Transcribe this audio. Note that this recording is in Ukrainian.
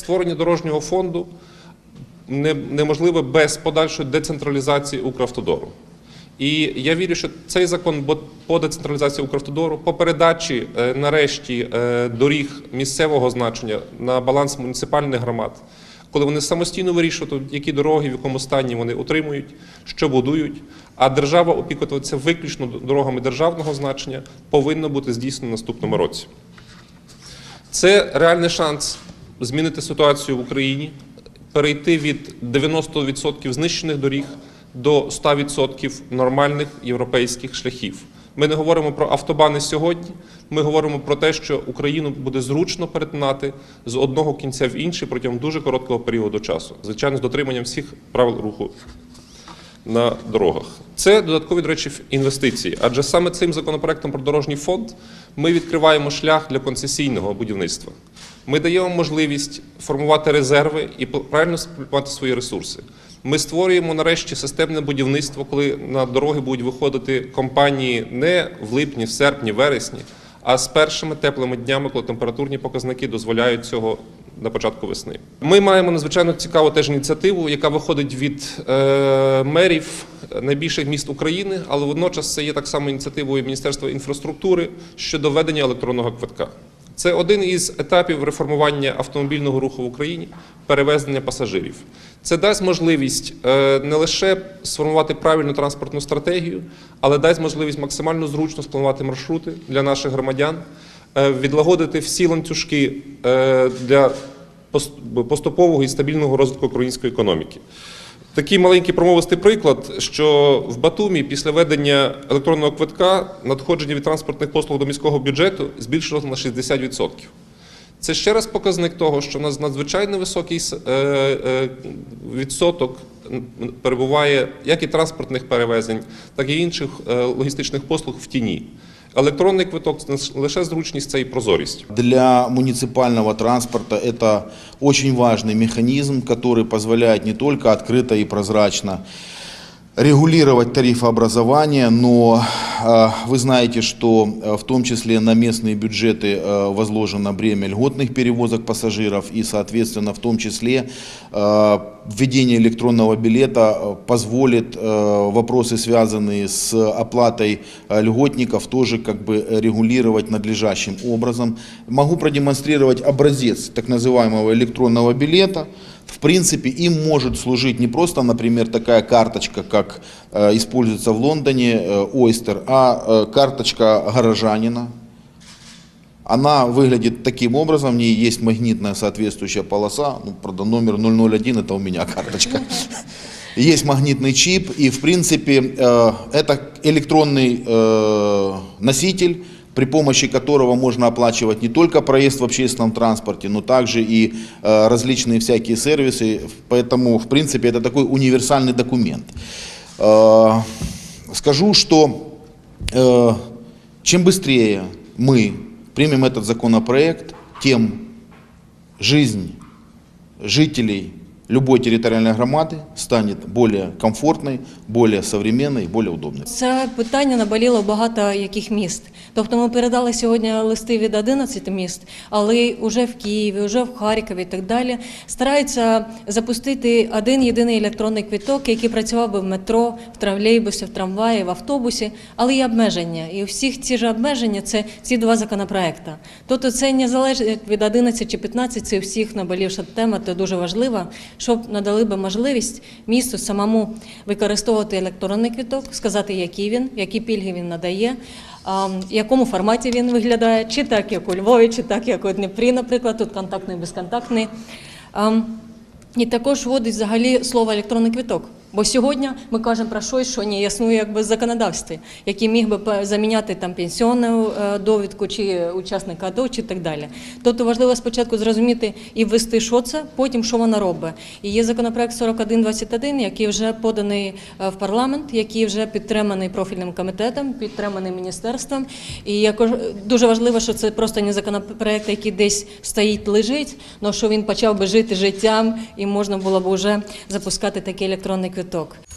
створення дорожнього фонду не- неможливе без подальшої децентралізації Укравтодору. І я вірю, що цей закон по децентралізації Укравтодору, по передачі е, нарешті е, доріг місцевого значення на баланс муніципальних громад, коли вони самостійно вирішують, які дороги, в якому стані вони утримують, що будують, а держава опікуватися виключно дорогами державного значення, повинно бути здійснено наступному році. Це реальний шанс змінити ситуацію в Україні, перейти від 90% знищених доріг до 100% нормальних європейських шляхів. Ми не говоримо про автобани сьогодні. Ми говоримо про те, що Україну буде зручно перетинати з одного кінця в інший протягом дуже короткого періоду часу, звичайно, з дотриманням всіх правил руху на дорогах. Це додаткові, до речі, інвестиції. Адже саме цим законопроектом про дорожній фонд ми відкриваємо шлях для концесійного будівництва. Ми даємо можливість формувати резерви і правильно спланувати свої ресурси. Ми створюємо нарешті системне будівництво, коли на дороги будуть виходити компанії не в липні, в серпні, вересні, а з першими теплими днями, коли температурні показники дозволяють цього на початку весни. Ми маємо надзвичайно цікаву теж ініціативу, яка виходить від е, мерів найбільших міст України, але водночас це є так само ініціативою Міністерства інфраструктури щодо введення електронного квитка. Це один із етапів реформування автомобільного руху в Україні, перевезення пасажирів. Це дасть можливість е, не лише сформувати правильну транспортну стратегію, але дасть можливість максимально зручно спланувати маршрути для наших громадян, е, відлагодити всі ланцюжки е, для поступового і стабільного розвитку української економіки. Такий маленький промовистий приклад, що в Батумі після введення електронного квитка надходження від транспортних послуг до міського бюджету збільшилося на 60%. Це ще раз показник того, що в нас надзвичайно високий е, е, відсоток перебуває як і транспортних перевезень, так і інших е, логістичних послуг в тіні. Електронний квиток це не лише зручність, це і прозорість. Для муниципального транспорта это очень важный механизм, который позволяет не только открыто и прозрачно регулировать тарифообразование, но э, вы знаете, что э, в том числе на местные бюджеты э, возложено бремя льготных перевозок пассажиров и, соответственно, в том числе э, введение электронного билета позволит вопросы, связанные с оплатой льготников, тоже как бы регулировать надлежащим образом. Могу продемонстрировать образец так называемого электронного билета. В принципе, им может служить не просто, например, такая карточка, как э, используется в Лондоне, э, Oyster, а э, карточка горожанина. Она выглядит таким образом, в ней есть магнитная соответствующая полоса, ну, правда, номер 001 это у меня карточка. Есть магнитный чип, и в принципе э, это электронный э, носитель, при помощи которого можно оплачивать не только проезд в общественном транспорте, но также и э, различные всякие сервисы. Поэтому, в принципе, это такой универсальный документ. Э, Скажу, что э, чем быстрее мы примем этот законопроект, тем жизнь жителей любой территориальной громады станет более комфортной, более современной, более удобной. Це питання наболіло багато яких міст. Тобто ми передали сьогодні листи від 11 міст, але вже в Києві, вже в Харкові і так далі стараються запустити один єдиний електронний квиток, який працював би в метро, в тролейбусі, в трамваї, в автобусі, але є обмеження. І у всіх ці ж обмеження це ці два законопроекти. Тобто це не залежить від 11 чи 15, це у всіх наболівша тема, це дуже важливо, щоб надали би можливість місту самому використовувати електронний квиток, сказати, який він, які пільги він надає, в якому форматі він виглядає, чи так, як у Львові, чи так, як у Дніпрі, наприклад, тут контактний, безконтактний. І також вводить взагалі слово електронний квиток. Бо сьогодні ми кажемо про щось, що не існує якби законодавстві, який міг би заміняти там пенсіонну е, довідку чи учасника АТО, чи так далі. Тобто важливо спочатку зрозуміти і ввести, що це, потім що вона робить. І є законопроект 4121, який вже поданий е, в парламент, який вже підтриманий профільним комітетом, підтриманий міністерством. І якож дуже важливо, що це просто не законопроект, який десь стоїть, лежить, але що він почав би жити життям і можна було б вже запускати такий електронний квиток.